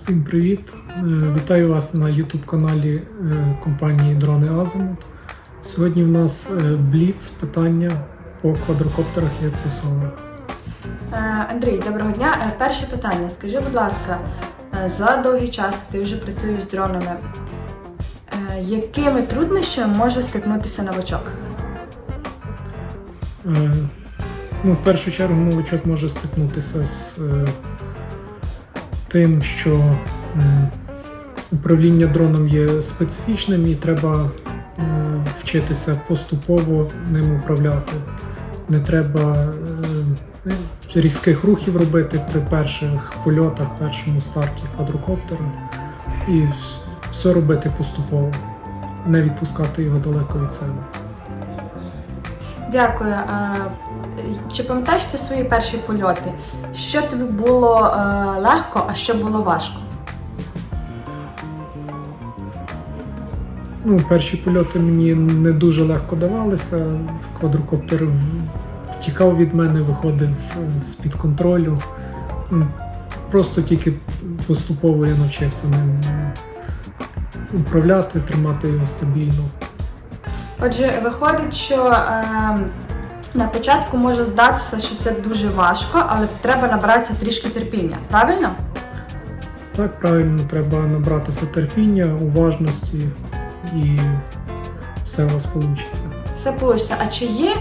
Всім привіт! Е, Вітаю вас на YouTube каналі е, компанії Дрони Азимут. Сьогодні в нас е, бліц питання по квадрокоптерах і аксесуарах. Андрій, доброго дня. Перше питання. Скажи, будь ласка, за довгий час ти вже працюєш з дронами. Якими труднощами може стикнутися новачок? Ну, в першу чергу новачок може стикнутися з тим, що управління дроном є специфічним і треба е, вчитися поступово ним управляти. Не треба е, різких рухів робити при перших польотах, першому старті квадрокоптера. І все робити поступово, не відпускати його далеко від себе. Дякую. Чи пам'ятаєш ти свої перші польоти? Що тобі було е, легко, а що було важко? Ну, перші польоти мені не дуже легко давалися. Квадрокоптер втікав від мене, виходив е, з-під контролю. Просто тільки поступово я навчився ним управляти, тримати його стабільно. Отже, виходить, що е, на початку може здатися, що це дуже важко, але треба набратися трішки терпіння. Правильно? Так, правильно, треба набратися терпіння, уважності і все у вас вийде. Все вийде. А чи є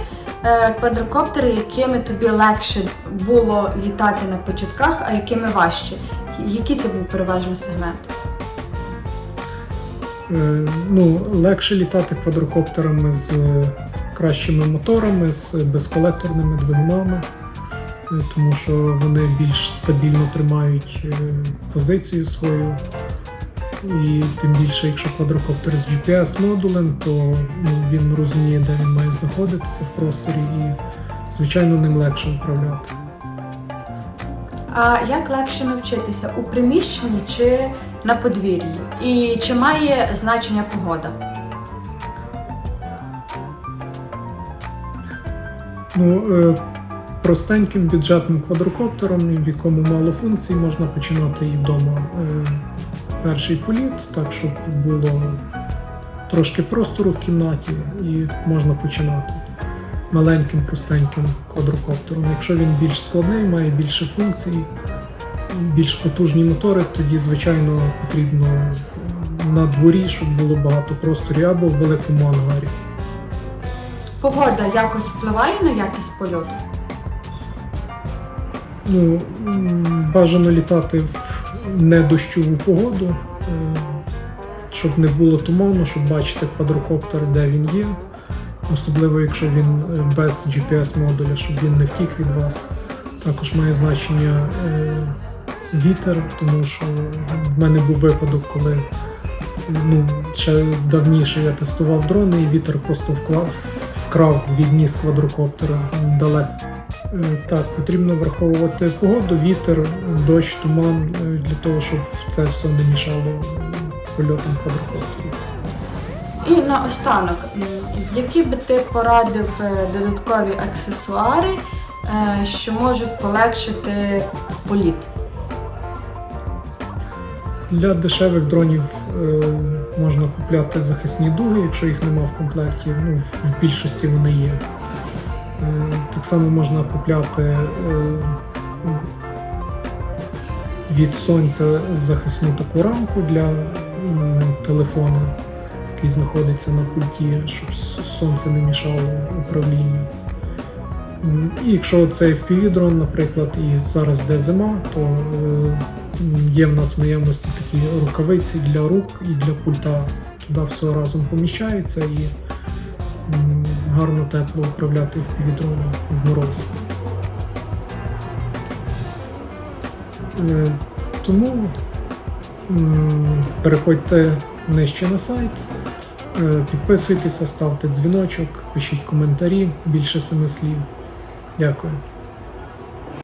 е, квадрокоптери, якими тобі легше було літати на початках, а якими важче? Який це був переважно сегмент? Е, Ну, легше літати квадрокоптерами з кращими моторами, з безколекторними двигунами, е, тому що вони більш стабільно тримають е, позицію свою. І тим більше, якщо квадрокоптер з GPS-модулем, то ну, він розуміє, де він має знаходитися в просторі, і, звичайно, ним легше управляти. А як легше навчитися у приміщенні чи на подвір'ї? І чи має значення погода? Ну, е, простеньким бюджетним квадрокоптером, в якому мало функцій, можна починати і вдома е, перший політ, так щоб було трошки простору в кімнаті і можна починати маленьким простеньким квадрокоптером. Якщо він більш складний, має більше функцій, більш потужні мотори, тоді, звичайно, потрібно на дворі, щоб було багато просторів або в великому ангарі. Погода якось впливає на якість польоту? Ну, бажано літати в недощову погоду, е, щоб не було туману, щоб бачити квадрокоптер, де він є. Особливо, якщо він е, без GPS-модуля, щоб він не втік від вас. Також має значення е, вітер, тому що в мене був випадок, коли ну, ще давніше я тестував дрони, і вітер просто вклав, вкрав відніс квадрокоптера далеко. Е, Так, потрібно враховувати погоду, вітер, дощ, туман е, для того, щоб це все не мішало е, польотам квадрокоптерів. І наостанок, які би ти порадив додаткові аксесуари, що можуть полегшити політ? Для дешевих дронів е, можна купляти захисні дуги, якщо їх нема в комплекті. Ну, в, більшості вони є. Е, так само можна купляти е, від сонця захисну таку рамку для м, телефона, який знаходиться на пульті, щоб сонце не мішало управлінню. І якщо це FPV-дрон, наприклад, і зараз де зима, то е, є в нас в наявності такі рукавиці для рук і для пульта. Туди все разом поміщається і гарно тепло управляти FPV-дроном в мороз. Е, Тому переходьте нижче на сайт, е, підписуйтеся, ставте дзвіночок, пишіть коментарі, більше семи слів. Дякую.